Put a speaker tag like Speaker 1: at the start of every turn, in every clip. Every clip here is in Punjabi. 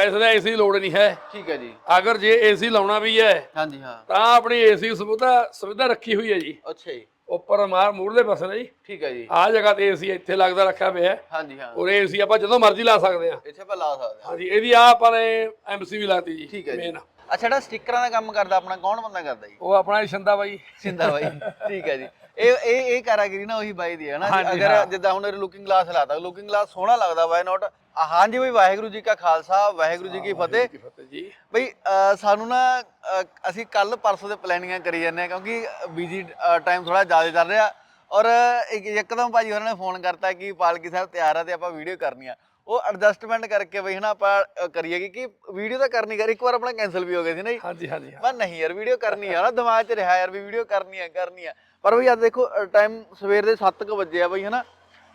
Speaker 1: ਵੈਸੇ ਤਾਂ ਏਸੀ ਲੋੜ ਨਹੀਂ ਹੈ।
Speaker 2: ਠੀਕ ਹੈ ਜੀ।
Speaker 1: ਅਗਰ ਜੇ ਏਸੀ ਲਾਉਣਾ ਵੀ ਹੈ
Speaker 2: ਹਾਂਜੀ ਹਾਂ।
Speaker 1: ਤਾਂ ਆਪਣੀ ਏਸੀ ਸੁਵਿਧਾ ਸੁਵਿਧਾ ਰੱਖੀ ਹੋਈ ਹੈ ਜੀ।
Speaker 2: ਅੱਛਾ ਜੀ।
Speaker 1: ਉੱਪਰ ਮਾਰ ਮੂਰਲੇ ਪਾਸੇ ਨੇ ਜੀ
Speaker 2: ਠੀਕ ਹੈ ਜੀ।
Speaker 1: ਆਹ ਜਗ੍ਹਾ ਤੇ ਏਸੀ ਇੱਥੇ ਲੱਗਦਾ ਰੱਖਿਆ ਪਿਆ ਹੈ।
Speaker 2: ਹਾਂਜੀ ਹਾਂ।
Speaker 1: ਔਰ ਏਸੀ ਆਪਾਂ ਜਦੋਂ ਮਰਜ਼ੀ ਲਾ ਸਕਦੇ ਆ
Speaker 2: ਇੱਥੇ ਆਪਾਂ ਲਾ ਸਕਦੇ ਹਾਂ।
Speaker 1: ਹਾਂਜੀ ਇਹਦੀ ਆ ਆਪਾਂ ਨੇ ਐਮਸੀ ਵੀ ਲਾਤੀ ਜੀ
Speaker 2: ਠੀਕ ਹੈ ਜੀ।
Speaker 1: main।
Speaker 2: ਅੱਛਾ ਜਿਹੜਾ ਸਟickਰਾਂ ਦਾ ਕੰਮ ਕਰਦਾ ਆਪਣਾ ਕੌਣ ਬੰਦਾ ਕਰਦਾ ਜੀ?
Speaker 1: ਉਹ ਆਪਣਾ ਛੰਦਾ ਬਾਈ।
Speaker 2: ਸਿੰਦਾ ਬਾਈ ਠੀਕ ਹੈ ਜੀ। ਇਹ ਇਹ ਇਹ ਕਾਰਾਗਰੀ ਨਾ ਉਹੀ ਬਾਈ ਦੀ ਹੈ ਨਾ। ਜੀ।
Speaker 1: ਹਾਂਜੀ,
Speaker 2: ਅਗਰ
Speaker 1: ਹਾਂ।
Speaker 2: ਜਿੱਦਾਂ ਹੁਣ ਲੁਕਿੰਗ ਗਲਾਸ ਲਾਤਾ ਲੁਕਿੰਗ ਗਲਾਸ ਸੋਹਣਾ ਲੱਗਦਾ ਵਾਈ ਨਾਟ ਹਾਂਜੀ ਬਈ ਵਾਹਿਗੁਰੂ ਜੀ ਕਾ ਖਾਲਸਾ ਵਾਹਿਗੁਰੂ ਜੀ ਕੀ ਫਤਿਹ।
Speaker 1: ਜੀ।
Speaker 2: ਬਈ ਅਹ ਸਾਨੂੰ ਨਾ ਅਹ ਅਸੀਂ ਕੱਲ ਪਰਸੋਂ ਦੇ ਪਲੈਨਿੰਗਾਂ ਕਰੀ ਜਾਂਦੇ ਆ ਕਿਉਂਕਿ ਬਿਜ਼ੀ ਟਾਈਮ ਥੋੜਾ ਜ਼ਿਆਦਾ ਚੱਲ ਰਿਹਾ। ਔਰ ਇੱਕ ਇੱਕਦਮ ਭਾਜੀ ਉਹਨਾਂ ਨੇ ਫੋਨ ਕਰਤਾ ਕਿ ਪਾਲਕੀ ਸਾਹਿਬ ਤਿਆਰ ਆ ਤੇ ਆਪਾਂ ਵੀਡੀਓ ਕਰਨੀ ਆ। ਉਹ ਐਡਜਸਟਮੈਂਟ ਕਰਕੇ ਬਈ ਹਨਾ ਆਪਾਂ ਕਰੀਏ ਕਿ ਵੀਡੀਓ ਤਾਂ ਕਰਨੀ ਕਰ ਇੱਕ ਵਾਰ ਆਪਣਾ ਕੈਨਸਲ ਵੀ ਹੋ ਗਿਆ ਸੀ ਨਾ ਜੀ।
Speaker 1: ਹਾਂਜੀ ਹਾਂਜੀ ਹਾਂ।
Speaker 2: ਮੈਂ ਨਹੀਂ ਯਾਰ ਵੀਡੀਓ ਕਰਨੀ ਆ ਨਾ ਦਿਮਾਗ 'ਚ ਰਿਹਾ ਯਾਰ ਵੀ ਵੀਡੀਓ ਕਰਨੀ ਆ ਕਰਨੀ ਆ। ਪਰ ਬਈ ਅੱਜ ਦੇਖੋ ਟਾਈਮ ਸਵੇਰ ਦੇ 7:00 ਵਜੇ ਆ ਬਈ ਹਨਾ।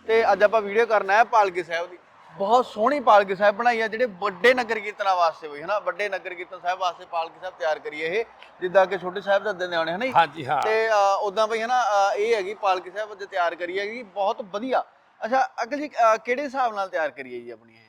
Speaker 2: ਤੇ ਅੱਜ ਆਪਾਂ ਵੀਡੀਓ ਕਰਨਾ ਹੈ ਪਾਲਕੀ ਸਾਹਿਬ ਦੀ। ਬਹੁਤ ਸੋਹਣੀ ਪਾਲਕੀ ਸਾਹਿਬ ਬਣਾਈ ਆ ਜਿਹੜੇ ਵੱਡੇ ਨਗਰ ਕੀਰਤਨਾਂ ਵਾਸਤੇ ਬਈ ਹਨਾ। ਵੱਡੇ ਨਗਰ ਕੀਰਤਨ ਸਾਹਿਬ ਵਾਸਤੇ ਪਾਲਕੀ ਸਾਹਿਬ ਤਿਆਰ ਕਰੀ ਹੈ ਇਹ। ਜਿੱਦਾਂ ਕਿ ਛੋਟੇ ਸਾਹਿਬ ਦੇ ਨੇ ਆਉਣੇ ਹਨਾ ਜੀ?
Speaker 1: ਹਾਂਜੀ ਹਾਂ।
Speaker 2: ਤੇ ਉਦਾਂ ਬਈ ਹਨਾ ਅ, ਇਹ ਹੈਗੀ ਪਾਲਕੀ ਸਾਹਿਬ ਅੱਜ ਤਿਆਰ ਕਰੀ ਹੈਗੀ। ਬਹੁਤ ਵਧੀਆ। ਅੱਛਾ ਅਕਲ ਜੀ ਕਿਹੜੇ ਹਿਸਾਬ ਨਾਲ ਤਿਆਰ ਕਰੀ ਹੈ ਜੀ ਆਪਣੀ ਇਹ?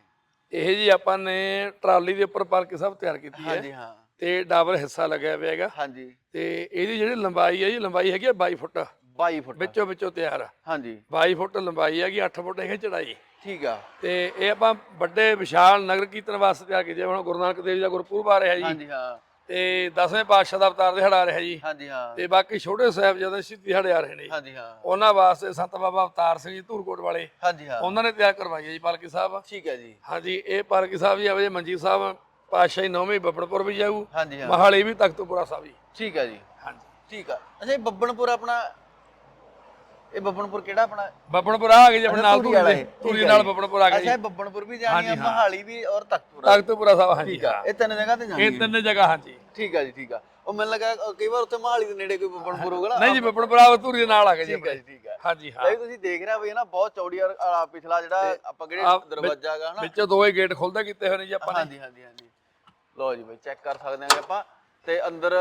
Speaker 1: ਇਹ ਜੀ ਆਪਾਂ ਨੇ ਟਰਾਲੀ ਦੇ ਉੱਪਰ ਪਾਲਕੀ ਸਾਹਿਬ ਤਿਆਰ ਕੀਤੀ ਹੈ
Speaker 2: ਹਾਂਜੀ ਹਾਂ।
Speaker 1: ਤੇ ਡਬਲ ਹਿੱਸਾ ਲੱਗਿਆ ਹੋਇਆ ਹੈਗਾ।
Speaker 2: ਹਾਂਜੀ।
Speaker 1: ਤੇ ਇਹਦੀ ਜਿਹੜੀ ਲੰਬਾਈ ਹੈ ਜੀ ਲੰਬਾਈ ਹੈਗੀ ਆ 22 ਫੁੱਟ।
Speaker 2: 22 ਫੁੱਟ।
Speaker 1: ਵਿੱਚੋਂ ਵਿੱਚੋਂ ਤਿਆਰ। ਆ।
Speaker 2: ਹਾਂਜੀ।
Speaker 1: 22 ਫੁੱਟ ਲੰਬਾਈ ਹੈਗੀ 8 ਫੁੱਟ ਹੈਗੀ ਚੜਾਈ।
Speaker 2: ਠੀਕ ਆ।
Speaker 1: ਤੇ ਇਹ ਆਪਾਂ ਵੱਡੇ ਵਿਸ਼ਾਲ ਨਗਰ ਕੀਰਤਨ ਵਾਸਤੇ ਤਿਆਰ ਕੀਤੀ ਹੈ। ਹੁਣ ਗੁਰੂ ਨਾਨਕ ਦੇਵ ਜੀ ਦਾ ਗੁਰਪੁਰਬ ਆ ਰਿਹਾ ਜੀ।
Speaker 2: ਹਾਂਜੀ ਹਾਂ।
Speaker 1: ਤੇ 10ਵੇਂ ਪਾਤਸ਼ਾਹ ਦਾ ਅਵਤਾਰ ਦਿਹਾੜਾ ਰਿਹਾ ਜੀ।
Speaker 2: ਹਾਂਜੀ ਹਾਂ।
Speaker 1: ਤੇ ਬਾਕੀ ਛੋਟੇ ਸਾਹਿਬ ਜਦੋਂ ਸ਼ਹੀਦੀ ਦਿਹਾੜੇ ਆ ਰਹੇ ਨੇ।
Speaker 2: ਹਾਂਜੀ ਹਾਂ।
Speaker 1: ਉਹਨਾਂ ਵਾਸਤੇ ਸੰਤ ਬਾਬਾ ਅਵਤਾਰ ਸਿੰਘ ਜੀ ਧੂਰਕੋਟ ਵਾਲੇ।
Speaker 2: ਹਾਂਜੀ ਹਾਂ।
Speaker 1: ਉਹਨਾਂ ਨੇ ਤਿਆਰ ਕਰਵਾਈ ਹੈ ਜੀ ਪਾਲਕੀ ਸਾਹਿਬ।
Speaker 2: ਠੀਕ ਹੈ ਜੀ।
Speaker 1: ਹਾਂਜੀ ਇਹ ਪਾਲਕੀ ਸਾਹਿਬ ਜੀ ਆਵੇ ਮਨਜੀਤ ਸਾਹਿਬ ਪਾਤਸ਼ਾਹੀ ਨੌਵੀਂ ਬੱਬੜਪੁਰ ਵੀ ਜਾਊ।
Speaker 2: ਹਾਂਜੀ ਹਾਂ।
Speaker 1: ਮਹਾਲੀ ਵੀ ਤਖਤਪੁਰਾ ਸਾਹਿਬ ਜੀ।
Speaker 2: ਠੀਕ ਹੈ ਜੀ।
Speaker 1: ਹਾਂਜੀ।
Speaker 2: ਠੀਕ ਆ। ਅੱਛਾ ਇਹ ਬੱਬਣਪੁਰ ਆਪਣਾ ਇਹ ਬੱਬਣਪੁਰ ਕਿਹੜਾ ਆਪਣਾ?
Speaker 1: ਬੱਬੜਪੁਰ ਆ ਗਏ ਜੀ ਆਪਣੇ ਨਾਲ
Speaker 2: ਧੂਰੀ
Speaker 1: ਦੇ ਧੂਰੀ ਨਾਲ। ਬੱਬੜਪੁਰ ਆ ਗਏ
Speaker 2: ਅੱਛਾ ਬੱਬਣਪੁਰ ਵੀ ਜਾਣੀ ਆ। ਮਹਾਲੀ ਵੀ ਔਰ ਤਖਤਪੁਰਾ
Speaker 1: ਤਖਤਪੁਰਾ ਸਾਹਿਬ ਹਾਂਜੀ
Speaker 2: ਠੀਕ ਆ। ਇਹ ਤਿੰਨ ਜਗ੍ਹਾ ਤੇ ਜਾਣੀ
Speaker 1: ਇਹ ਤਿੰਨ ਜਗ੍ਹਾ ਹਾਂਜੀ।
Speaker 2: ਠੀਕ ਆ ਜੀ ਠੀਕ ਆ। ਉਹ ਮੈਨੂੰ ਲੱਗਾ ਕਈ ਵਾਰ ਉੱਥੇ ਮਹਾਲੀ ਦੇ ਨੇੜੇ ਕੋਈ ਬੱਬਣਪੁਰ ਹੋਊਗਾ ਨਾ।
Speaker 1: ਨਹੀਂ ਜੀ ਬੱਬੜਪੁਰਾ ਧੂਰੀ ਦੇ ਨਾਲ ਆ ਗਏ ਜੀ
Speaker 2: ਠੀਕ ਆ। ਜੀ ਠੀਕ ਆ।
Speaker 1: ਹਾਂਜੀ ਹਾਂ।
Speaker 2: ਭਾਈ ਤੁਸੀਂ ਦੇਖ ਰਹੇ ਹੋ ਵੀ ਨਾ ਬਹੁਤ ਚੌੜੀ ਆ ਪਿਛਲਾ ਜਿਹੜਾ ਆਪਾਂ ਕਿਹੜੇ ਦਰਵਾਜ਼ਾ ਹੈਗਾ ਹਨਾ।
Speaker 1: ਵਿੱਚੋਂ ਦੋਏ ਗੇਟ ਖੁੱਲਦੇ ਕੀਤੇ ਹੋਏ ਨੇ ਜੀ ਆਪਾਂ ਨੇ।
Speaker 2: ਹਾਂਜੀ ਹਾਂਜੀ ਹਾਂਜੀ। ਲਓ ਜੀ ਬਈ ਚੈੱਕ ਕਰ ਸਕਦੇ ਹਾਂ ਆਪਾਂ। ਤੇ ਅੰਦਰ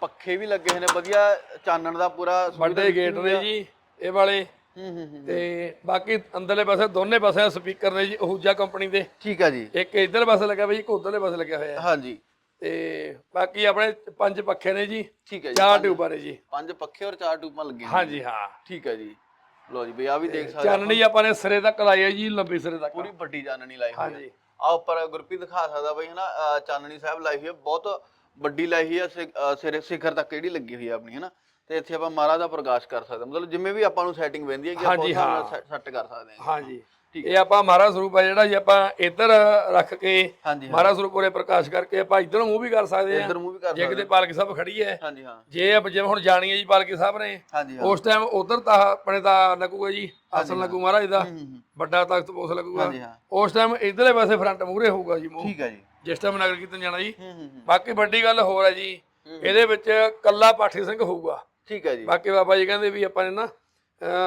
Speaker 2: ਪੱਖੇ ਵੀ ਲੱਗੇ ਹੋਏ ਨੇ ਵਧੀਆ ਚਾਨਣ ਦਾ ਪੂਰਾ
Speaker 1: ਵੱਡੇ ਗੇਟ ਨੇ
Speaker 2: ਆ।
Speaker 1: ਜੀ। ਇਹ ਵਾਲੇ।
Speaker 2: ਹੂੰ ਹੂੰ
Speaker 1: ਤੇ ਬਾਕੀ ਅੰਦਰਲੇ ਪਾਸੇ ਦੋਨੇ ਪਾਸੇ ਸਪੀਕਰ ਨੇ ਜੀ ਉਹੂਜਾ ਕੰਪਨੀ ਦੇ।
Speaker 2: ਠੀਕ ਆ ਜੀ।
Speaker 1: ਇੱਕ ਇਧਰਲੇ ਪਾਸੇ ਲੱਗਿਆ ਹੋਇਆ ਜੀ ਇੱਕ ਉਧਰਲੇ ਪਾਸੇ ਲੱਗਿਆ ਹੋਇਆ।
Speaker 2: ਹਾਂਜੀ।
Speaker 1: ਤੇ ਬਾਕੀ ਆਪਣੇ ਪੰਜ ਪੱਖੇ ਨੇ ਜੀ
Speaker 2: ਠੀਕ ਹੈ ਜੀ
Speaker 1: ਚਾਰ ਟਿਊਬਾਂ ਨੇ ਜੀ।
Speaker 2: ਪੰਜ ਪੱਖੇ ਔਰ ਚਾਰ ਟੂਪਾਂ ਲੱਗੀਆਂ।
Speaker 1: ਹਾਂਜੀ ਹਾਂ।
Speaker 2: ਠੀਕ ਹੈ ਜੀ। ਲਓ ਜੀ ਬਈ ਆ ਵੀ ਦੇਖ ਸਕਦੇ।
Speaker 1: ਚਾਨਣੀ ਆਪਾਂ। ਨੇ ਸਿਰੇ ਤੱਕ ਲਾਈ ਹੈ ਜੀ ਲੰਬੀ ਸਿਰੇ ਤੱਕ।
Speaker 2: ਪੂਰੀ ਵੱਡੀ ਚਾਨਣੀ ਲਾਈ ਹੋਈ ਹੈ
Speaker 1: ਹਾਂਜੀ।
Speaker 2: ਆ ਉੱਪਰ ਗੁਰਪ੍ਰੀਤ ਦਿਖਾ ਸਕਦਾ ਬਈ ਹਨਾ ਚਾਨਣੀ ਸਾਹਿਬ ਲਾਈ ਹੋਈ ਹੈ ਬਹੁਤ ਵੱਡੀ ਲਾਈ ਹੋਈ ਹੈ ਸਿਰੇ ਸਿਖਰ ਤੱਕ ਜਿਹੜੀ ਲੱਗੀ ਹੋਈ ਹੈ ਆਪਣੀ ਹਨਾ। ਤੇ ਇੱਥੇ ਆਪਾਂ ਮਹਾਰਾਜ ਦਾ ਪ੍ਰਕਾਸ਼ ਕਰ ਸਕਦੇ ਹਾਂ। ਮਤਲਬ ਜਿਵੇਂ ਵੀ ਆਪਾਂ ਨੂੰ ਸੈਟਿੰਗ ਪੈਂਦੀ ਹੈ ਕਿ ਆਪਾਂ
Speaker 1: ਹਾਂਜੀ,
Speaker 2: ਉਸ ਹਿਸਾਬ ਨਾਲ
Speaker 1: ਹਾਂ।
Speaker 2: ਸੈੱਟ ਕਰ ਸਕਦੇ ਹਾਂ।
Speaker 1: ਹਾਂਜੀ।
Speaker 2: ਠੀਕ
Speaker 1: ਇਹ ਆਪਾਂ ਮਹਾਰਾਜ ਸਰੂਪ ਹੈ ਜਿਹੜਾ ਜੀ ਆਪਾਂ ਇੱਧਰ ਰੱਖ ਕੇ
Speaker 2: ਹਾਂਜੀ ਹਾਂ।
Speaker 1: ਮਹਾਰਾਜ ਸਰੂਪ ਉਰੇ ਪ੍ਰਕਾਸ਼ ਕਰਕੇ ਆਪਾਂ ਇੱਧਰ ਮੂੰਹ ਵੀ ਕਰ ਸਕਦੇ
Speaker 2: ਇੱਧਰ ਮੂੰਹ ਵੀ ਕਰ
Speaker 1: ਜੇ
Speaker 2: ਸਕਦੇ
Speaker 1: ਕਿਤੇ ਪਾਲਕੀ ਸਾਹਿਬ ਖੜੀ ਹੈ।
Speaker 2: ਹਾਂਜੀ ਹਾਂ।
Speaker 1: ਜੇ ਆਪ- ਜਿਵੇਂ ਹੁਣ ਜਾਣੀ ਹੈ ਜੀ ਪਾਲਕੀ ਸਾਹਿਬ ਨੇ
Speaker 2: ਹਾਂਜੀ ਹਾਂ।
Speaker 1: ਉਸ ਟਾਈਮ ਉਧਰ ਤਾਂ ਆਪਣੇ ਤਾਂ ਲੱਗੂਗਾ ਜੀ ਆਸਨ ਲੱਗੂ ਮਹਾਰਾਜ ਦਾ
Speaker 2: ਹੂੰ, ਹੂੰ,
Speaker 1: ਵੱਡਾ ਤਖਤ ਪੋਸ ਲੱਗੂਗਾ।
Speaker 2: ਹਾਂਜੀ ਹਾਂ।
Speaker 1: ਉਸ ਟਾਈਮ ਇਧਰਲੇ ਪਾਸੇ ਫਰੰਟ ਮੂਹਰੇ ਹੋਊਗਾ ਜੀ ਮੂੰਹ।
Speaker 2: ਠੀਕ ਹੈ ਜੀ।
Speaker 1: ਜਿਸ ਟਾਈਮ ਨਗਰ ਕੀਰਤਨ ਜਾਣਾ ਜੀ।
Speaker 2: ਹੂੰ ਹੂੰ ਹੂੰ।
Speaker 1: ਬਾਕੀ ਵੱਡੀ ਗੱਲ ਹੋਰ ਹੈ ਜੀ ਇਹਦੇ ਵਿੱਚ ਕੱਲਾ ਪਾਠੀ ਸਿੰਘ ਹੋਊਗਾ।
Speaker 2: ਠੀਕ ਹੈ ਜੀ।
Speaker 1: ਬਾਕੀ ਬਾਬਾ ਜੀ ਕਹਿੰਦੇ ਵੀ ਆਪਾਂ ਨੇ ਨਾ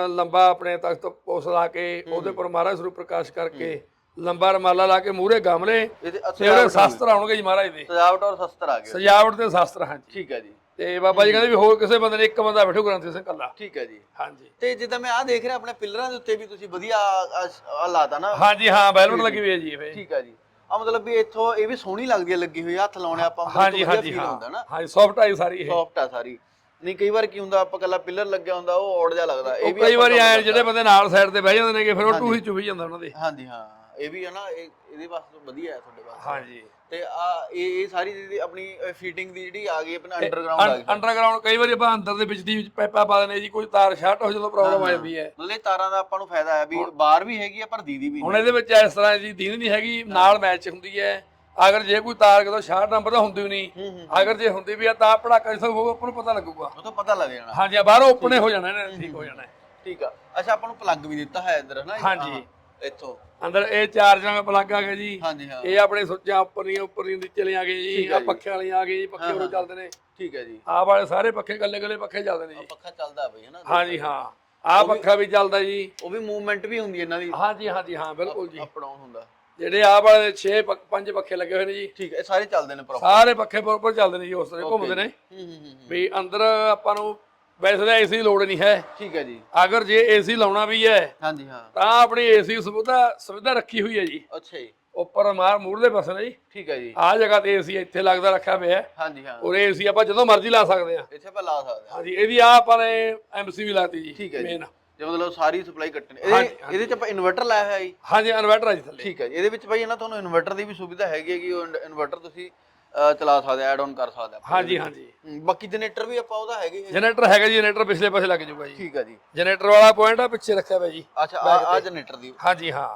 Speaker 1: ਲੰਬਾ ਆਪਣੇ ਤਖਤ ਪੋਸ ਲਾ ਕੇ ਉਹਦੇ ਪਰ ਮਹਾਰਾਜ ਸਰੂਪ ਪ੍ਰਕਾਸ਼ ਕਰਕੇ ਲੰਬਾ ਰਮਾਲਾ ਲਾ ਕੇ ਮੂਹਰੇ ਗਮਲੇ ਤੇ ਉਹਦੇ ਸ਼ਾਸਤਰ ਆਉਣਗੇ ਜੀ ਮਹਾਰਾਜ ਦੇ।
Speaker 2: ਸਜਾਵਟ ਔਰ ਸ਼ਸਤਰ ਆ ਗਏ।
Speaker 1: ਸਜਾਵਟ ਤੇ ਸ਼ਾਸਤਰ ਹਾਂਜੀ।
Speaker 2: ਠੀਕ ਹੈ ਜੀ।
Speaker 1: ਤੇ ਬਾਬਾ ਜੀ ਕਹਿੰਦੇ ਵੀ ਹੋਰ ਕਿਸੇ ਬੰਦੇ ਨੇ ਇੱਕ ਬੰਦਾ ਬੈਠੋ ਗ੍ਰੰਥੀ ਸਿੰਘ ਕੱਲਾ
Speaker 2: ਠੀਕ ਹੈ ਜੀ।
Speaker 1: ਹਾਂਜੀ।
Speaker 2: ਤੇ ਜਿੱਦਾਂ ਮੈਂ ਆ ਦੇਖ ਰਿਹਾ ਆਪਣੇ ਪਿੱਲਰਾਂ ਦੇ ਉੱਤੇ ਵੀ ਤੁਸੀਂ ਵਧੀਆ ਆ ਲਾਤਾ ਨਾ।
Speaker 1: ਹਾਂਜੀ ਹਾਂ ਵੈਲਵਟ ਲੱਗੀ ਹੋਈ ਹੈ ਜੀ ਇਹ।
Speaker 2: ਠੀਕ ਹੈ ਜੀ। ਆ ਮਤਲਬ ਵੀ ਇੱਥੋਂ ਇਹ ਵੀ ਸੋਹਣੀ ਲੱਗਦੀ ਹੈ ਲੱਗੀ ਹੋਈ ਹੱਥ ਲਾਉਣੇ ਆਪਾਂ
Speaker 1: ਹਾਂਜੀ ਹਾਂਜੀ ਹਾਂ। ਹਾਂਜੀ ਸੌਫਟ ਆਈ ਸਾਰੀ ਇਹ।
Speaker 2: ਸੌਫਟ ਆ ਸਾਰੀ। ਨਹੀਂ ਕਈ ਵਾਰ ਕੀ ਹੁੰਦਾ ਆਪਾਂ ਕੱਲਾ ਪਿੱਲਰ ਲੱਗਿਆ ਹੁੰਦਾ ਉਹ ਔੜ ਜਾ ਲੱਗਦਾ। ਇਹ ਵੀ
Speaker 1: ਕਈ ਵਾਰੀ
Speaker 2: ਕਰਦਾ।
Speaker 1: ਜਿਹੜੇ ਬੰਦੇ ਨਾਲ ਸਾਈਡ ਤੇ ਬਹਿ ਜਾਂਦੇ ਨੇਗੇ ਫਿਰ ਉਹ ਟੂਹੀ ਚੁਭੀ ਜਾਂਦਾ ਉਹਨਾਂ ਦੇ।
Speaker 2: ਹਾਂਜੀ ਹਾਂ। ਇਹ ਵੀ ਹੈ ਨਾ ਇਹ ਇਹਦੇ ਵਾਸਤੇ ਵਧੀਆ ਹੈ ਤੁਹਾਡੇ ਵਾਸਤੇ।
Speaker 1: ਹਾਂਜੀ।
Speaker 2: ਤੇ ਆ ਇਹ ਇਹ ਸਾਰੀ ਜਿਹੜੀ ਆਪਣੀ ਫਿਟਿੰਗ ਦੀ ਜਿਹੜੀ ਆ ਗਈ ਆਪਣਾ ਅੰਡਰਗਰਾਉਂਡ ਆ ਗਈ।
Speaker 1: ਅੰਡਰਗਰਾਉਂਡ ਕਈ ਵਾਰੀ ਆਪਾਂ ਅੰਦਰ ਦੇ ਵਿੱਚ ਦੀ ਵਿੱਚ ਪਾਈਪਾਂ ਪਾ ਦਿੰਦੇ ਜੀ ਕੋਈ ਤਾਰ ਸ਼ਾਰਟ ਹੋ ਜਦੋਂ ਪ੍ਰੋਬਲਮ ਆ ਜਾਂਦੀ ਹੈ।
Speaker 2: ਮਤਲਬ ਇਹ ਤਾਰਾਂ ਦਾ ਆਪਾਂ ਨੂੰ ਫਾਇਦਾ ਹੈ ਵੀ ਬਾਹਰ ਵੀ ਹੈਗੀ ਆ ਪਰ ਦੀਦੀ ਵੀ
Speaker 1: ਹੁਣ ਇਹਦੇ ਵਿੱਚ ਇਸ ਤਰ੍ਹਾਂ ਜੀ ਦੀਨ ਨਹੀਂ ਹੈਗੀ ਨਾਲ ਮੈਚ ਹੁੰਦੀ ਹੈ। ਅਗਰ ਜੇ ਕੋਈ ਤਾਰ ਕਿਤੋਂ ਸ਼ਾਰਟ ਨੰਬਰ ਤਾਂ ਹੁੰਦੀ ਨਹੀਂ ਅਗਰ ਜੇ ਹੁੰਦੀ ਵੀ ਆ ਤਾਂ ਪੜਾਕਾ ਜਿਹਾ ਹੋਊਗਾ ਆਪਾਂ ਨੂੰ ਪਤਾ ਲੱਗੂਗਾ।
Speaker 2: ਉਹ ਤਾਂ ਪਤਾ ਲੱਗ ਜਾਣਾ।
Speaker 1: ਹਾਂਜੀ ਆ ਬਾਹਰੋਂ ਓਪਨ ਹੋ ਜਾਣਾ ਇਹਨੇ ਠੀਕ ਹੋ ਜਾਣਾ।
Speaker 2: ਠੀਕ ਆ। ਅੱਛਾ ਆਪਾਂ ਨੂੰ ਪਲੱਗ ਵੀ ਦਿੱਤਾ ਹੈ ਇੱਧਰ ਹਨਾ
Speaker 1: ਹਾਂਜੀ।
Speaker 2: ਇੱਥੋਂ।
Speaker 1: ਅੰਦਰ ਇਹ ਚਾਰਜਰਾਂ ਦਾ ਪਲੱਗ ਆ ਗਿਆ ਜੀ।
Speaker 2: ਹਾਂਜੀ ਹਾਂ।
Speaker 1: ਇਹ ਆਪਣੇ ਸੁੱਚਾਂ ਉੱਪਰ ਦੀਆਂ ਉੱਪਰ ਦੀਆਂ ਚਲੇ ਆ ਗਏ ਜੀ ਆ
Speaker 2: ਜੀ।
Speaker 1: ਪੱਖੇ ਵਾਲੀਆਂ ਆ ਗਏ ਜੀ ਪੱਖੇ ਉਰੋਂ ਚੱਲਦੇ ਨੇ।
Speaker 2: ਠੀਕ ਹੈ ਜੀ।
Speaker 1: ਆਹ ਵਾਲੇ ਸਾਰੇ ਪੱਖੇ ਕੱਲੇ ਕੱਲੇ ਪੱਖੇ ਚੱਲਦੇ ਨੇ ਜੀ।
Speaker 2: ਪੱਖਾ ਚੱਲਦਾ ਬਈ ਹਨਾ
Speaker 1: ਹਾਂਜੀ ਹਾਂ। ਆਹ ਪੱਖਾ ਵੀ ਚੱਲਦਾ ਜੀ।
Speaker 2: ਉਹ ਵੀ ਮੂਵਮੈਂਟ ਵੀ ਹੁੰਦੀ ਇਹਨਾਂ ਦੀ।
Speaker 1: ਹਾਂਜੀ ਹਾਂਜੀ ਹਾਂ ਬਿਲਕੁਲ ਜੀ।
Speaker 2: ਅਪ ਡਾਊਨ ਹੁੰਦਾ।
Speaker 1: ਜਿਹੜੇ ਆਹ ਵਾਲੇ 6 ਪੰਜ ਪੱਖੇ ਲੱਗੇ ਹੋਏ ਨੇ ਜੀ।
Speaker 2: ਠੀਕ ਹੈ ਇਹ ਸਾਰੇ ਚੱਲਦੇ ਨੇ ਪ੍ਰੋਪਰ
Speaker 1: ਸਾਰੇ ਪੱਖੇ ਪ੍ਰੋਪਰ ਚੱਲਦੇ ਨੇ ਜੀ ਉਸ ਤਰ੍ਹਾਂ ਘੁੰਮਦੇ ਨੇ।
Speaker 2: ਹੂੰ ਹੂੰ ਹੂੰ ਹੂੰ।
Speaker 1: ਵੀ ਅੰਦਰ ਆਪਾਂ ਨੂੰ ਵੈਸੇ ਤਾਂ ਏਸੀ ਲੋੜ ਨਹੀਂ ਹੈ।
Speaker 2: ਠੀਕ ਹੈ ਜੀ।
Speaker 1: ਅਗਰ ਜੇ ਏਸੀ ਲਾਉਣਾ ਵੀ ਹੈ
Speaker 2: ਹਾਂਜੀ ਹਾਂ।
Speaker 1: ਤਾਂ ਆਪਣੀ ਏਸੀ ਸੁਵਿਧਾ ਸੁਵਿਧਾ ਰੱਖੀ ਹੋਈ ਹੈ ਜੀ।
Speaker 2: ਅੱਛਾ ਜੀ।
Speaker 1: ਉੱਪਰ ਮਾਰ ਮੂਰਲੇ ਪਾਸੇ ਨੇ ਜੀ।
Speaker 2: ਠੀਕ ਹੈ ਜੀ।
Speaker 1: ਆਹ ਜਗ੍ਹਾ ਤੇ ਏਸੀ ਇੱਥੇ ਲੱਗਦਾ ਰੱਖਿਆ ਪਿਆ ਹੈ।
Speaker 2: ਹਾਂਜੀ ਹਾਂ।
Speaker 1: ਔਰ ਏਸੀ ਆਪਾਂ ਜਦੋਂ ਮਰਜ਼ੀ ਲਾ ਸਕਦੇ ਆ
Speaker 2: ਇੱਥੇ ਆਪਾਂ ਲਾ ਸਕਦੇ ਹਾਂ।
Speaker 1: ਹਾਂਜੀ ਇਹਦੀ ਆ ਆਪਾਂ ਨੇ ਐਮਸੀ ਵੀ ਲਾਤੀ ਜੀ
Speaker 2: ਠੀਕ ਹੈ ਜੀ।
Speaker 1: main।
Speaker 2: ਜੇ ਮਤਲਬ ਸਾਰੀ ਸਪਲਾਈ ਕੱਟਣੀ।
Speaker 1: ਹਾਂਜੀ,
Speaker 2: ਇਹਦੇ ਇਹਦੇ ਚ ਆਪਾਂ ਇਨਵਰਟਰ ਲਾਇਆ ਹੋਇਆ ਜੀ।
Speaker 1: ਹਾਂਜੀ ਇਨਵਰਟਰ ਆ ਜੀ ਥੱਲੇ।
Speaker 2: ਠੀਕ ਹੈ ਜੀ। ਇਹਦੇ ਵਿੱਚ ਭਾਈ ਨਾ ਤੁਹਾਨੂੰ ਇਨਵਰਟਰ ਦੀ ਵੀ ਸੁਵਿਧਾ ਹੈਗੀ ਹੈ ਕਿ ਉਹ ਇਨਵਰਟਰ ਤੁਸੀਂ ਅਹ, ਚਲਾ ਸਕਦੇ ਐਡ ਆਨ ਕਰ ਸਕਦੇ ਆਪਾਂ।
Speaker 1: ਹਾਂਜੀ ਹਾਂਜੀ।
Speaker 2: ਹਮ, ਬਾਕੀ ਜਨਰੇਟਰ ਵੀ ਆਪਾਂ ਉਹਦਾ ਹੈਗੇ ਹੈ
Speaker 1: ਜਨਰੇਟਰ ਹੈਗਾ ਜੀ ਜਨਰੇਟਰ ਪਿਛਲੇ ਪਾਸੇ ਲੱਗ ਜਾਊਗਾ ਜੀ।
Speaker 2: ਠੀਕ ਹੈ ਜੀ।
Speaker 1: ਜਨਰੇਟਰ ਵਾਲਾ ਪੁਆਇੰਟ ਆ ਪਿੱਛੇ ਰੱਖਿਆ ਹੋਇਆ ਜੀ।
Speaker 2: ਅੱਛਾ ਆ ਆ ਜਨਰੇਟਰ ਦੀ।
Speaker 1: ਹਾਂਜੀ ਹਾਂ।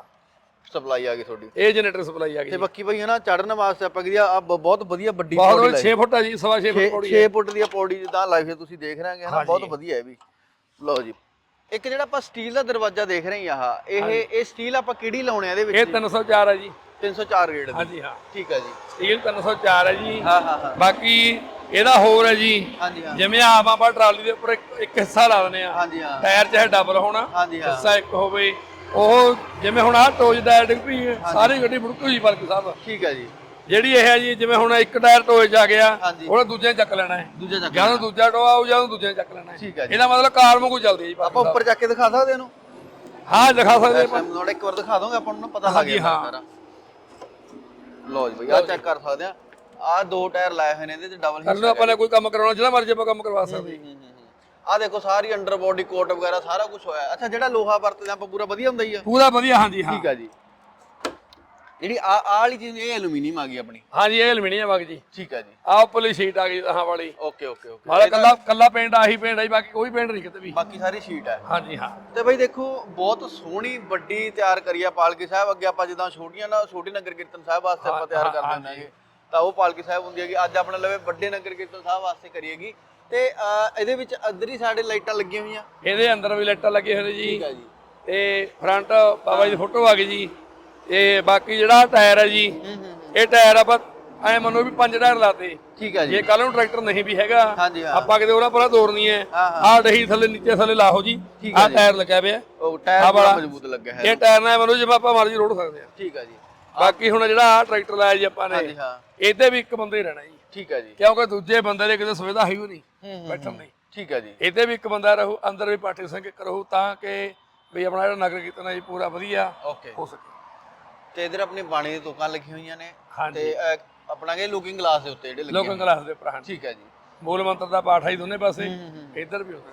Speaker 2: ਸਪਲਾਈ ਆ ਗਈ ਤੁਹਾਡੀ।
Speaker 1: ਇਹ ਜਨਰੇਟਰ ਸਪਲਾਈ ਆ ਗਈ
Speaker 2: ਤੇ
Speaker 1: ਜੀ।
Speaker 2: ਬਾਕੀ ਭਾਈ ਹਨਾ ਚੜਨ ਵਾਸਤੇ ਆਪਾਂ ਕਹਿੰਦੇ ਆ ਬਹੁਤ ਵਧੀਆ ਵੱਡੀ
Speaker 1: ਬਹੁਤ
Speaker 2: ਪੌੜੀ
Speaker 1: 6 ਫੁੱਟ ਆ ਜੀ ਸਵਾ 6 ਫੁੱਟ ਪੌੜੀ
Speaker 2: 6
Speaker 1: ਹੈ
Speaker 2: ਫੁੱਟ ਦੀ ਪੌੜੀ ਜਿੱਦਾਂ ਲਾਈਫ ਤੁਸੀਂ ਦੇਖ ਰਹੇ ਹੋ। ਬਹੁਤ ਵਧੀਆ ਹੈ ਵੀ। ਲਓ ਜੀ। ਇੱਕ ਜਿਹੜਾ ਆਪਾਂ ਸਟੀਲ ਦਾ ਦਰਵਾਜ਼ਾ ਦੇਖ ਰਹੇ ਹਾਂ ਆਹ ਇਹ ਇਹ ਸਟੀਲ ਆਪਾਂ ਕਿਹੜੀ ਲਾਉਣੇ ਆ ਇਹਦੇ
Speaker 1: ਇਹ
Speaker 2: ਵਿੱਚ
Speaker 1: 304 ਹੈ ਜੀ।
Speaker 2: 304 ਗ੍ਰੇਡ ਦੀ
Speaker 1: ਹਾਂਜੀ ਹਾਂ।
Speaker 2: ਠੀਕ ਹੈ ਜੀ।
Speaker 1: ਸਟੀਲ 304 ਹੈ ਜੀ।
Speaker 2: ਹਾਂ ਹਾਂ ਹਾਂ।
Speaker 1: ਬਾਕੀ ਇਹਦਾ ਹੋਰ ਹੈ ਜੀ
Speaker 2: ਹਾਂਜੀ ਹਾਂ।
Speaker 1: ਜਿਵੇਂ ਆਮ ਆਪਾਂ ਟਰਾਲੀ ਦੇ ਉੱਪਰ ਇੱਕ ਇੱਕ ਹਿੱਸਾ ਲਾ ਦਿੰਦੇ ਆ
Speaker 2: ਹਾਂਜੀ ਹਾਂ।
Speaker 1: ਟਾਇਰ ਚਾਹੇ ਡਬਲ ਹੋਣਾ
Speaker 2: ਹਾਂਜੀ ਹਾਂ।
Speaker 1: ਹਿੱਸਾ ਇੱਕ ਹੋਵੇ। ਉਹ ਜਿਵੇਂ ਹੁਣ ਆਹ ਟੋਜ ਦਾ ਡਿੱਗ ਪਈ ਹੈ, ਸਾਰੀ ਗੱਡੀ ਮੁੜਕੂ ਜੀ ਬਲਕ ਸਾਹਿਬ।
Speaker 2: ਠੀਕ ਹੈ ਜੀ।
Speaker 1: ਜਿਹੜੀ ਇਹ ਹੈ ਜੀ ਜਿਵੇਂ ਹੁਣ ਇੱਕ ਟਾਇਰ ਟੋਜ ਜਾ ਗਿਆ
Speaker 2: ਹਾਂਜੀ।
Speaker 1: ਉਹਨੇ ਦੂਜੇ ਨੇ ਚੱਕ ਲੈਣਾ ਹੈ।
Speaker 2: ਦੂਜੇ ਚੱਕ
Speaker 1: ਜਾਂ ਨੂੰ ਦੂਜਾ ਟੋਆ ਆਊ ਜਾਂ ਨੂੰ ਦੂਜੇ ਨੇ ਚੱਕ ਲੈਣਾ ਹੈ।
Speaker 2: ਠੀਕ ਹੈ ਜੀ।
Speaker 1: ਇਹਦਾ ਮਤਲਬ ਕਾਰ ਵਾਂਗੂ ਚੱਲਦੀ ਹੈ ਜੀ
Speaker 2: ਆਪਾਂ ਉੱਪਰ ਜਾ ਕੇ ਦਿਖਾ ਸਕਦੇ ਇਹਨੂੰ?
Speaker 1: ਹਾਂ ਦਿਖਾ ਸਕਦੇ ਆਪਾਂ।
Speaker 2: ਇੱਕ ਵਾਰ ਦਿਖਾ ਦੋਗੇ ਆਪਾਂ ਨੂੰ ਪਤਾ ਲੱਗ
Speaker 1: ਹਾਂਜੀ,
Speaker 2: ਜਾਂਦਾ
Speaker 1: ਹਾਂ।
Speaker 2: ਸਾਰਾ। ਲਓ ਜੀ ਬਈ ਆ ਚੈੱਕ ਕਰ ਸਕਦੇ ਆ ਆ ਦੋ ਟਾਇਰ ਲਾਏ ਹੋਏ ਨੇ ਇਹਦੇ ਚ ਡਬਲ
Speaker 1: ਕਰ ਲਓ ਆਪਾਂ ਨੇ ਕੋਈ ਕੰਮ ਕਰਾਉਣਾ ਜਿਹੜਾ ਮਰਜ਼ੀ ਆਪਾਂ ਕੰਮ ਕਰਵਾ ਸਕਦੇ ਹਾਂ।
Speaker 2: ਆ ਦੇਖੋ ਸਾਰੀ ਅੰਡਰ ਬੋਡੀ ਕੋਟ ਵਗੈਰਾ ਸਾਰਾ ਕੁਝ ਹੋਇਆ। ਅੱਛਾ ਜਿਹੜਾ ਲੋਹਾ ਵਰਤਦੇ ਆਪਾਂ ਪੂਰਾ ਵਧੀਆ ਹੁੰਦਾ ਹੀ ਆ।
Speaker 1: ਪੂਰਾ ਵਧੀਆ ਹਾਂਜੀ ਹਾਂ।
Speaker 2: ਠੀਕ ਆ ਜੀ। ਜਿਹੜੀ ਆ ਆ ਵਾਲੀ ਚੀਜ਼ ਇਹ ਐਲੂਮੀਨੀਅਮ ਆ ਗਈ ਆਪਣੀ।
Speaker 1: ਹਾਂਜੀ ਇਹ ਐਲਮੀਨੀਅਮ ਆ ਗਈ ਜੀ।
Speaker 2: ਠੀਕ ਆ ਜੀ।
Speaker 1: ਆਹ ਉੱਪਰਲੀ ਸ਼ੀਟ ਆ ਗਈ ਆਹ ਵਾਲੀ।
Speaker 2: ਓਕੇ ਓਕੇ ਓਕੇ
Speaker 1: ਮਾਲਾ ਕੱਲਾ ਕੱਲਾ ਪੇਂਟ ਆਹੀ ਪੇਂਟ ਆਈ ਬਾਕੀ ਕੋਈ ਪੇਂਟ ਨਹੀਂ ਕਿਤੇ ਵੀ।
Speaker 2: ਬਾਕੀ ਸਾਰੀ ਸ਼ੀਟ ਹੈ
Speaker 1: ਹਾਂਜੀ ਹਾਂ।
Speaker 2: ਤੇ ਬਈ ਦੇਖੋ ਬਹੁਤ ਸੋਹਣੀ ਵੱਡੀ ਤਿਆਰ ਕਰੀ ਆ ਪਾਲਕੀ ਸਾਹਿਬ। ਅੱਗੇ ਆਪਾਂ ਜਿੱਦਾਂ ਛੋਟੀਆਂ ਨਾ ਛੋਟੀ ਨਗਰ ਕੀਰਤਨ ਸਾਹਿਬ ਵਾਸਤੇ ਆਪਾਂ ਤਿਆਰ
Speaker 1: ਹਾਂ,
Speaker 2: ਕਰਦੇ ਹੁੰਦੇ ਹੈਗੇ। ਤਾਂ ਉਹ ਪਾਲਕੀ ਸਾਹਿਬ ਹੁੰਦੀ ਹੈਗੀ। ਅੱਜ ਆਪਣੇ ਲਵੇ ਵੱਡੇ ਨਗਰ ਕੀਰਤਨ ਸਾਹਿਬ ਵਾਸਤੇ ਕਰੀਏਗੀ ਤੇ ਇਹਦੇ ਵਿੱਚ ਅੰਦਰ ਹੀ ਸਾਡੇ ਲਾਈਟਾਂ ਲੱਗੀਆਂ ਹੋਈਆਂ।
Speaker 1: ਇਹਦੇ ਅੰਦਰ ਵੀ ਲਾਈਟਾਂ ਲੱਗੇ ਹੋਏ ਨੇ ਜੀ।
Speaker 2: ਠੀਕ ਆ ਜੀ।
Speaker 1: ਤੇ ਫਰੰਟ ਬਾਬਾ ਜੀ ਦੀ ਫੋਟੋ ਆ ਗਈ ਜੀ। ਤੇ ਬਾਕੀ ਜਿਹੜਾ ਟਾਇਰ ਹੈ ਜੀ
Speaker 2: ਹੂੰ ਹੂੰ
Speaker 1: ਇਹ ਟਾਇਰ ਆਪਾਂ ਐ ਮੰਨੋ ਵੀ ਪੰਜ ਟਾਇਰ ਲਾਤੇ।
Speaker 2: ਠੀਕ ਆ ਜੀ।
Speaker 1: ਜੇ ਕੱਲ ਨੂੰ ਟਰੈਕਟਰ ਨਹੀਂ ਵੀ ਹੈਗਾ
Speaker 2: ਹਾਂ।
Speaker 1: ਆਪਾਂ ਕਿਤੇ ਉਹਨਾਂ ਪਰਾਂ ਤੋਰਨੀ ਹੈ।
Speaker 2: ਹਾਂ, ਹਾਂ।
Speaker 1: ਆਹ ਡਹੀ ਥੱਲੇ ਨੀਚੇ ਥੱਲੇ ਲਾਹੋ ਜੀ। ਆਹ। ਟਾਇਰ ਲੱਗਿਆ ਪਿਆ।
Speaker 2: ਉਹ ਟਾਇਰ ਬੜਾ। ਮਜ਼ਬੂਤ ਲੱਗਿਆ ਹੈ।
Speaker 1: ਇਹ ਟਾਇਰ ਨਾਲ ਮੰਨੋ ਜਿਵੇਂ ਆਪਾਂ ਮਰਜ਼ੀ ਰੋੜ ਸਕਦੇ ਆ
Speaker 2: ਠੀਕ ਆ ਜੀ।
Speaker 1: ਬਾਕੀ ਹੁਣ ਜਿਹੜਾ ਆਹ ਟਰੈਕਟਰ ਲਾਇਆ ਜੀ ਆਪਾਂ ਨੇ
Speaker 2: ਹਾਂ।
Speaker 1: ਇਹਦੇ ਵੀ ਇੱਕ ਬੰਦਾ ਹੀ ਰਹਿਣਾ ਜੀ।
Speaker 2: ਠੀਕ ਆ ਜੀ।
Speaker 1: ਕਿਉਂਕਿ ਦੂਜੇ ਬੰਦੇ ਦੇ ਕਿਤੇ ਸੁਵਿਧਾ ਹੈ ਹੀ ਨਹੀਂ
Speaker 2: ਹੂੰ ਹੂੰ
Speaker 1: ਬੈਠਣ ਦੀ।
Speaker 2: ਠੀਕ ਆ ਜੀ।
Speaker 1: ਇਹਦੇ ਵੀ ਇੱਕ ਬੰਦਾ ਰਹੂ ਅੰਦਰ ਵੀ ਪਾਠੀ ਸਿੰਘ ਰਹੂ ਤਾਂ ਕਿ ਵੀ ਆਪਣਾ ਜਿਹੜਾ ਨਗਰ ਕੀਰਤਨ ਹੈ ਜੀ ਪੂਰਾ ਵਧੀਆ ਹੋ ਸਕੇ।
Speaker 2: ਤੇ ਇਧਰ ਆਪਣੀ ਬਾਣੀ ਦੀ ਦੁਕਾਨ ਲੱਗੀ ਹੋਈਆਂ ਨੇ
Speaker 1: ਹਾਂਜੀ।
Speaker 2: ਤੇ ਅਹ, ਆਪਣਾ ਕਿ ਲੁਕਿੰਗ ਗਲਾਸ ਦੇ ਉੱਤੇ ਜਿਹੜੇ ਲੱਗੇ
Speaker 1: ਲੋਕਾਂ ਕਲਾਸ ਦੇ ਉੱਪਰ
Speaker 2: ਠੀਕ ਆ ਜੀ।
Speaker 1: ਮੂਲ ਮੰਤਰ ਦਾ ਪਾਠ ਹੈ ਜੀ ਦੋਨੇ ਪਾਸੇ।
Speaker 2: ਹੂੰ, ਹੂੰ।
Speaker 1: ਇੱਧਰ ਵੀ ਹੁੰਦਾ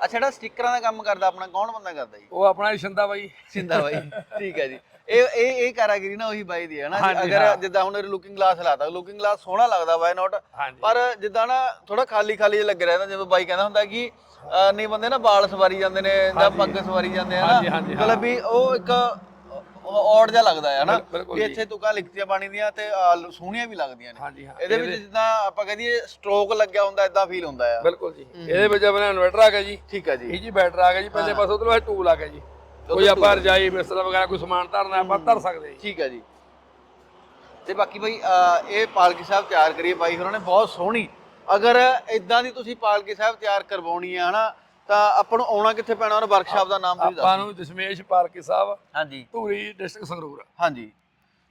Speaker 2: ਅੱਛਾ ਜਿਹੜਾ ਸਟickਰਾਂ ਦਾ ਕੰਮ ਕਰਦਾ ਆਪਣਾ ਕੌਣ ਬੰਦਾ ਕਰਦਾ ਜੀ?
Speaker 1: ਉਹ ਆਪਣਾ ਹੀ ਸ਼ੰਦਾ ਬਾਈ।
Speaker 2: ਸਿੰਦਾ ਬਾਈ। ਠੀਕ ਹੈ ਜੀ। ਇਹ ਇਹ ਇਹ ਕਾਰਾਗਰੀ ਨਾ ਉਹੀ ਬਾਈ ਦੀ ਹੈ ਨਾ।
Speaker 1: ਹਾਂਜੀ,
Speaker 2: ਅਗਰ
Speaker 1: ਹਾਂ।
Speaker 2: ਜਿੱਦਾਂ ਹੁਣ ਲੁਕਿੰਗ ਗਲਾਸ ਲਾਤਾ ਲੁਕਿੰਗ ਗਲਾਸ ਸੋਹਣਾ ਲੱਗਦਾ ਬਾਈ ਨੋਟ
Speaker 1: ਹਾਂਜੀ।
Speaker 2: ਪਰ ਜਿੱਦਾਂ ਨਾ ਥੋੜਾ ਖਾਲੀ ਖਾਲੀ ਜਿਹਾ ਲੱਗ ਰਿਹਾ ਜਦੋਂ ਬਾਈ ਕਹਿੰਦਾ ਹੁੰਦਾ ਕਿ ਅਹ, ਨਹੀਂ ਬੰਦੇ ਨਾ ਵਾਲ ਸਵਾਰੀ ਜਾਂਦੇ ਨੇ ਜਾਂ ਪੱਗ ਸਵਾਰੀ ਜਾਂਦੇ ਆ
Speaker 1: ਹਾਂਜੀ,
Speaker 2: ਨਾ
Speaker 1: ਹਾਂਜੀ,
Speaker 2: ਮਤਲਬ ਵੀ ਉਹ ਇੱਕ ਔੜ ਜਿਹਾ ਲੱਗਦਾ ਹੈ ਨਾ?
Speaker 1: ਬਿਲ- ਬਿਲਕੁਲ
Speaker 2: ਵੀ
Speaker 1: ਜੀ।
Speaker 2: ਇੱਥੇ ਤੁਕਾਂ ਲਿਖਤੀਆਂ ਬਾਣੀ ਦੀਆਂ ਤੇ ਅਹ, ਸੋਹਣੀਆਂ ਵੀ ਲੱਗਦੀਆਂ ਨੇ।
Speaker 1: ਹਾਂਜੀ ਹਾਂ।
Speaker 2: ਇਹਦੇ ਵਿੱਚ ਜਿੱਦਾਂ ਆਪਾਂ ਕਹਦੀਏ ਸਟ੍ਰੋਕ ਲੱਗਿਆ ਹੁੰਦਾ ਇਦਾਂ ਫੀਲ ਹੁੰਦਾ ਆ।
Speaker 1: ਬਿਲਕੁਲ ਜੀ। ਇਹਦੇ ਵਿੱਚ ਆਪਣਾ ਇਨਵਰਟਰ ਆ ਗਿਆ ਜੀ।
Speaker 2: ਠੀਕ ਜੀ।
Speaker 1: ਇਹ ਜੀ ਬੈਟਰ ਆ ਗਿਆ ਜੀ ਪਹਿਲੇ ਪਾਸੇ ਉਧਰ ਬਾਅਦ ਟੂਲ ਆ ਗਿਆ ਜੀ। ਕੋਈ ਆਪਾਂ ਰਜਾਈ ਬਿਸਤਰਾ ਵਗੈਰਾ ਕੋਈ ਸਮਾਨ ਧਰਨਾ ਆਪਾਂ ਧਰ ਸਕਦੇ ਜੀ।
Speaker 2: ਠੀਕ ਹੈ ਜੀ। ਤੇ ਬਾਕੀ ਭਾਈ ਅਹ, ਇਹ ਪਾਲਕੀ ਸਾਹਿਬ ਤਿਆਰ ਕਰੀਏ ਬਾਈ ਹੋਰਾਂ ਨੇ ਬਹੁਤ ਸੋਹਣੀ। ਅਗਰ ਇਦਾਂ ਦੀ ਤੁਸੀਂ ਪਾਲਕੀ ਸਾਹਿਬ ਤਿਆਰ ਕਰਵਾਉਣੀ ਹੈ ਹਨਾ ਤਾਂ ਆਪਾਂ ਨੂੰ ਆਉਣਾ ਕਿੱਥੇ ਪੈਣਾ? ਉਹਨਾਂ ਵਰਕਸ਼ਾਪ ਦਾ ਨਾਮ ਤੁਸੀਂ ਦੱਸੋ
Speaker 1: ਆਪਾਂ ਨੂੰ ਦਸ਼ਮੇਸ਼ ਪਾਰਕੀ ਸਾਹਿਬ
Speaker 2: ਹਾਂਜੀ।
Speaker 1: ਧੂਰੀ ਡਿਸਟ੍ਰਿਕਟ ਸੰਗਰੂਰ।
Speaker 2: ਹਾਂਜੀ।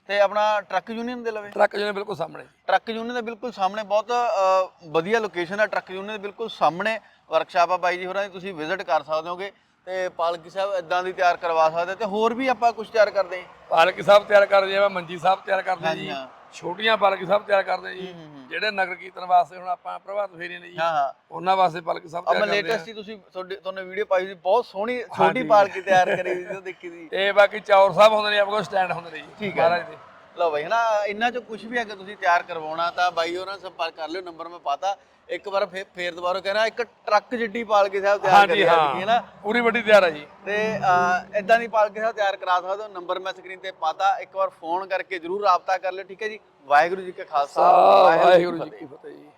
Speaker 2: ਤੇ ਆਪਣਾ ਟਰੱਕ ਯੂਨੀਅਨ ਦੇ ਲਵੇ?
Speaker 1: ਟਰੱਕ ਜਿਹਨੇ ਬਿਲਕੁਲ ਸਾਹਮਣੇ।
Speaker 2: ਟਰੱਕ ਯੂਨੀਅਨ ਦੇ ਬਿਲਕੁਲ ਸਾਹਮਣੇ ਬਹੁਤ ਵਧੀਆ ਲੋਕੇਸ਼ਨ ਹੈ ਟਰੱਕ ਯੂਨੀਅਨ ਦੇ ਬਿਲਕੁਲ ਸਾਹਮਣੇ। ਵਰਕਸ਼ਾਪ ਆ ਬਾਈ ਜੀ ਹੋਰਾਂ ਦੀ ਤੁਸੀਂ ਵਿਜ਼ਿਟ ਕਰ ਸਕਦੇ ਹੋਗੇ। ਤੇ ਪਾਲਕੀ ਸਾਹਿਬ ਇਦਾਂ ਦੀ ਤਿਆਰ ਕਰਵਾ ਸਕਦੇ ਤੇ ਹੋਰ ਵੀ ਆਪਾਂ ਕੁਝ ਤਿਆਰ ਕਰਦੇ ਹਾਂ?
Speaker 1: ਪਾਲਕੀ ਸਾਹਿਬ ਤਿਆਰ ਕਰਦੇ ਆ ਮੰਜੀ ਸਾਹਿਬ ਤਿਆਰ ਕਰਦੇ ਜੀ। ਛੋਟੀਆਂ ਪਾਲਕੀ ਸਾਹਿਬ ਤਿਆਰ ਕਰਦੇ ਜੀ। ਜਿਹੜੇ ਨਗਰ ਕੀਰਤਨ ਵਾਸਤੇ ਹੁਣ ਆਪਾਂ ਪ੍ਰਭਾਤ ਫੇਰੀਆਂ ਨੇ ਜੀ
Speaker 2: ਹਾਂ ਹਾਂ।
Speaker 1: ਉਹਨਾਂ ਵਾਸਤੇ ਪਾਲਕੀ ਸਾਹਿਬ ਤਿਆਰ ਕਰਦੇ ਆ।
Speaker 2: ਲੇਟੈਸਟ ਹੀ ਤੁਸੀਂ ਤੁਹਾਡੇ ਤੁਹਾਨੂੰ ਵੀਡੀਓ ਪਾਈ ਸੀ ਬਹੁਤ ਸੋਹਣੀ ਛੋਟੀ ਪਾਲਕੀ ਤਿਆਰ ਕਰੀ ਸੀ ਉਹ ਦੇਖੀ ਸੀ।
Speaker 1: ਤੇ ਬਾਕੀ ਚੌਰ ਸਾਹਿਬ ਹੁੰਦੇ ਨੇ ਆਪਣੇ ਕੋਲ ਸਟੈਂਡ ਹੁੰਦੇ ਨੇ ਜੀ। ਮਹਾਰਾਜ ਦੇ।
Speaker 2: ਲਓ ਬਾਈ ਹਨਾ ਇਹਨਾਂ ਚੋਂ ਕੁਝ ਵੀ ਅਗਰ ਤੁਸੀਂ ਤਿਆਰ ਕਰਵਾਉਣਾ ਤਾਂ ਬਾਈ ਉਹਨਾਂ ਨਾਲ ਸੰਪਰਕ ਕਰ ਲਿਓ ਨੰਬਰ ਮੈਂ ਪਾਤਾ। ਇੱਕ ਵਾਰ ਫੇਰ ਫੇਰ ਦੁਬਾਰਾ ਕਹਿਣਾ ਇੱਕ ਟਰੱਕ ਜਿੱਡੀ ਪਾਲਕੀ ਸਾਹਿਬ ਤਿਆਰ ਕਰੀ
Speaker 1: ਹੈ।
Speaker 2: ਨਾ
Speaker 1: ਪੂਰੀ ਵੱਡੀ ਤਿਆਰ ਹੈ ਜੀ।
Speaker 2: ਤੇ ਇਦਾਂ ਦੀ ਪਾਲਕੀ ਸਾਹਿਬ ਤਿਆਰ ਕਰਾ ਸਕਦੇ ਹੋ ਨੰਬਰ ਮੈਂ ਸਕਰੀਨ ਤੇ ਪਾਤਾ। ਇੱਕ ਵਾਰ ਫੋਨ ਕਰਕੇ ਜਰੂਰ ਰਾਬਤਾ ਕਰ ਲਿਓ ਠੀਕ ਹੈ ਜੀ? ਵਾਹਿਗੁਰੂ ਜੀ ਕਾ ਖਾਲਸਾ
Speaker 1: ਵਾਹਿਗੁਰੂ ਜੀ ਕੀ ਫਤਿਹ ਜੀ।